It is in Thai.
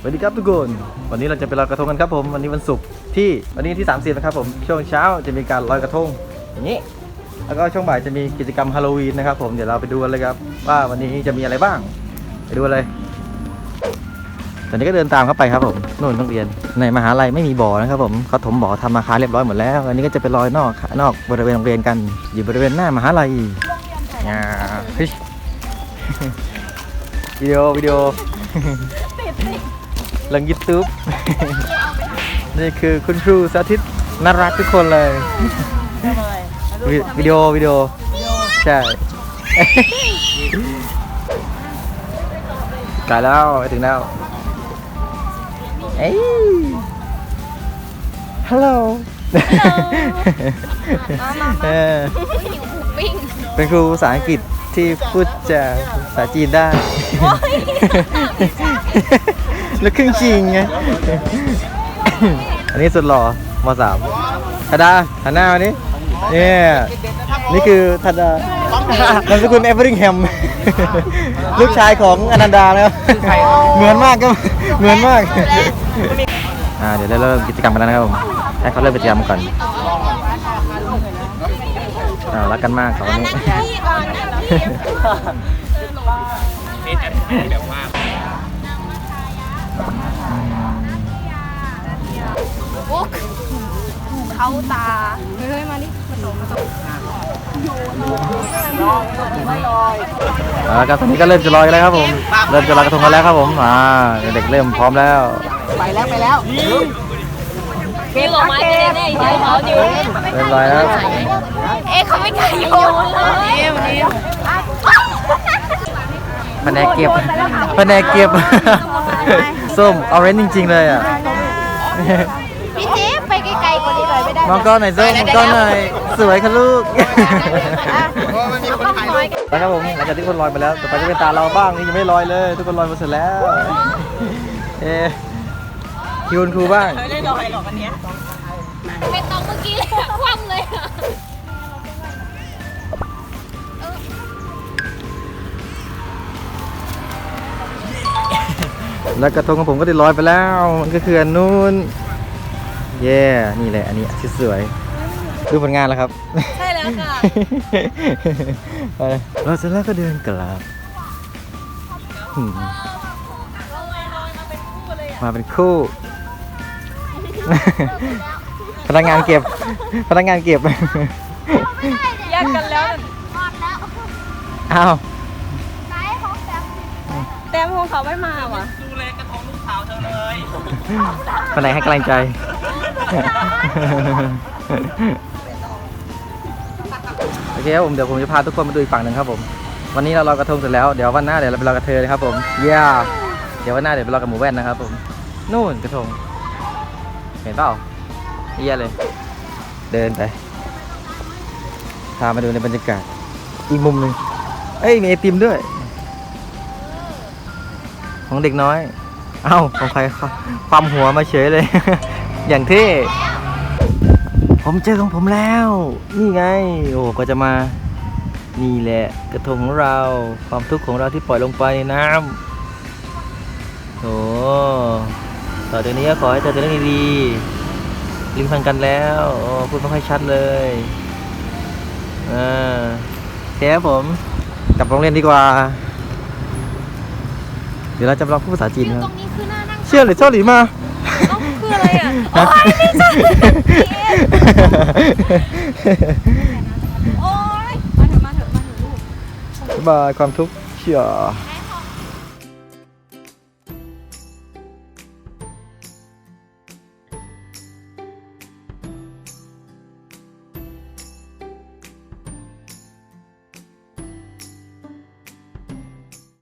สวัสดีครับทุกคน วันนี้เราจะไปลอยกระทงกันครับผม วันนี้วันศุกร์ที่วันนี้ที่ 30 นะครับผม ช่วงเช้าจะมีการลอยกระทงอย่างนี้ แล้วก็ช่วงบ่ายจะมีกิจกรรมฮาโลวีนนะครับผม เดี๋ยวเราไปดูกันเลยครับ ว่าวันนี้จะมีอะไรบ้าง ไปดูกันเลย ตอนนี้ก็เดินตามเข้าไปครับผมนู่นโรงเรียน ในมหาลัยไม่มีบ่อนะครับผมเขาถมบ่อทำอาคารเรียบร้อยหมดแล้ว อันนี้ก็จะไปลอยนอกนอกบริเวณโรงเรียนกัน อยู่บริเวณหน้ามหาลัยอ่าเฮ้ยวิดีโอวิดีโอ ลงยูทูบนี่คือคุณครูสาธิตน่ารักทุกคนเลย วิวิดีโอวิดีโอ ใช่ไกลแล้วไปถึงแล้ว เอ้ยฮัลโหลเออปิ้งเป็นครูภาษาอังกฤษที่พูดจาภาษาจีนได้ แล้วครึ่งจริงไง อันนี้สุดหล่อมสามธดาหันหน้ามานี่เนี่ยนี่คือธดานามสกุลเอเวอริงแฮม ลูกชายของอนันดาแล้วเหมือนมากก็เหมือนมาก อ่าเดี๋ยวเราเริ่มกิจกรรมกันแล้วนะครับผมให้เขาเริ่มกิจกรรมก่อนอ่ารักกันมากเขาวันนี้ พี่ก่อนนะปุ๊กเขาตา เฮ้ย มาดิมาตกมาตกเอาละครับตอนนี้ก็เริ่มจะลอยกันแล้วครับผม เริ่มจะลอยกระทงกันแล้วครับผม อ่า เด็กๆเริ่มพร้อมแล้วพี่ลงมาจะได้ได้เดี๋ยวเขาอยู่เริ่มลอยแล้ว เอ๊ะเขาไม่กล้าโยนเลยวันนี้แผนกเก็บแผนกเก็บ ส้มออเรนจ์จริง ๆ เลยอะ พี่เจ๊ไปไกลๆกว่านี้หน่อยไม่ได้มองกล้องหน่อยส้มมองกล้องหน่อยสวยค่ะลูก ต้องน้อยกันแล้วครับผมหลังจากที่คนลอยไปแล้วต่อไปก็เป็นตาเราบ้างนี่ยังไม่ลอยเลย ทุกคนลอยมาเสร็จแล้ว เอ๊ะคิวคุณครูบ้าง ไม่ต้องเมื่อกี้เลยคว่ำเลยอะ แล้วกระทงของผมก็ได้ลอยไปแล้ว มันก็คืออันนู้นเย่นี่แหละอันนี้ที่สวยดูผลงานแล้วครับ ใช่แล้วค่ะไปเราเสร็จแล้วก็เดินกลับหืมมาเป็นคู่ พนักงานเก็บ พนักงานเก็บแยกกันแล้วอ้าวแต้มของเขาไม่มาว่ะคนไหนให้กำลังใจ โอเคครับผมเดี๋ยวผมจะพาทุกคนมาดูอีกฝั่งหนึ่งครับผม วันนี้เราลอยกระทงเสร็จแล้วเดี๋ยววันหน้าเดี๋ยวเราไปลอยกระเทยเลยครับผม เย้เดี๋ยววันหน้าเดี๋ยวไปลอยกับหมูแว่นนะครับผม นู่นกระทง เห็นเปล่าเยี่ยเลย เดินไป พามาดูในบรรยากาศ อีกมุมหนึ่งเอ้ยมีไอติมด้วย ของเด็กน้อย เอ้าของใครครับความหัวมาเฉยเลย อย่างเท่ผมเจอของผมแล้ว นี่ไง โอ้ก็จะมา นี่แหละ กระทงของเรา ความทุกข์ของเราที่ปล่อยลงไปในน้ำโอ้ต่อจากนี้ก็ขอให้เจอแต่เรื่องดีๆลิ้นพันกันแล้ว โอ้พูดไม่ค่อยชัดเลยอ่าโอเคครับผมกลับโรงเรียนดีกว่า เดี๋ยวเราจะลองพูดภาษาจีนตครรับงนี้คือหน้านั่งเชื่อหรือเจ้าหลีมา เอ้าคืออะไรอะโอ้ยนี่จ้ะโอ้ยมาเถอะมาเถอะมาเถอะลูก บายความทุกข์เชื่อแม่